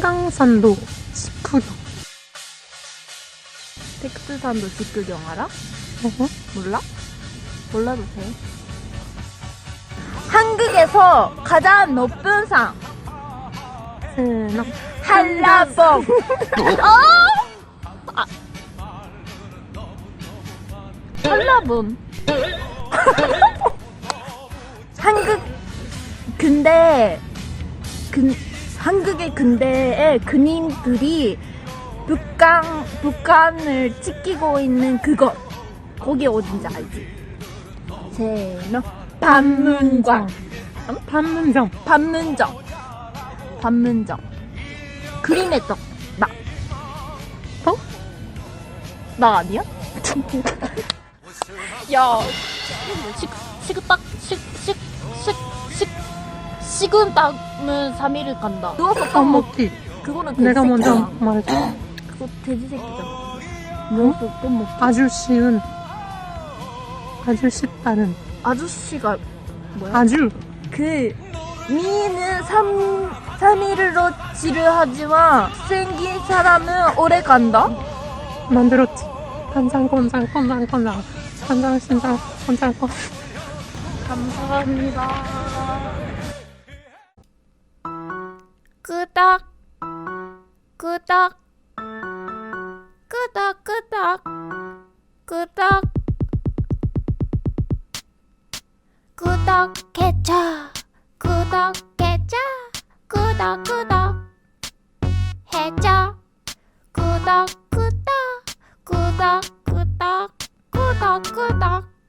한강산도 식후경. 백두산도 직구경 알아? 어? 몰라? 몰라도 돼. 한국에서 가장 높은 산. 한라봉. 어? 아. 한라봉. 한국 근데 근 한국의 근대의 근인들이 북한 북한을 지키고 있는 그곳 거기 어딘지 알지? 세명 반문관 판문점. 반문정 반문정 그림의 떡 나. 어? 나 아니야? 야 식, 식은딱 식식식 식 식은 땀은 3일을 간다 누워서 밥 먹. 먹기. 그거는 돼지 내가 먼저 새끼잖아. 말했어. 그거 돼지 새끼잖아 누워서 떡 먹기 아주 쉬운. 아주 쉽다는. 아저씨가 뭐야? 아주. 그 미는 3, 3일로 지루하지만 생긴 사람은 오래 간다? 만들었지. 간장, 건장, 건장, 건장. 간장, 신장, 건장, 건 감사합니다. 끄덕, 끄덕, 끄덕, 끄덕, 끄덕, 구독해줘, 구독해줘, 구독, 구독, 해줘, 구독, 구독, 구독, 구독, 구독, 구독.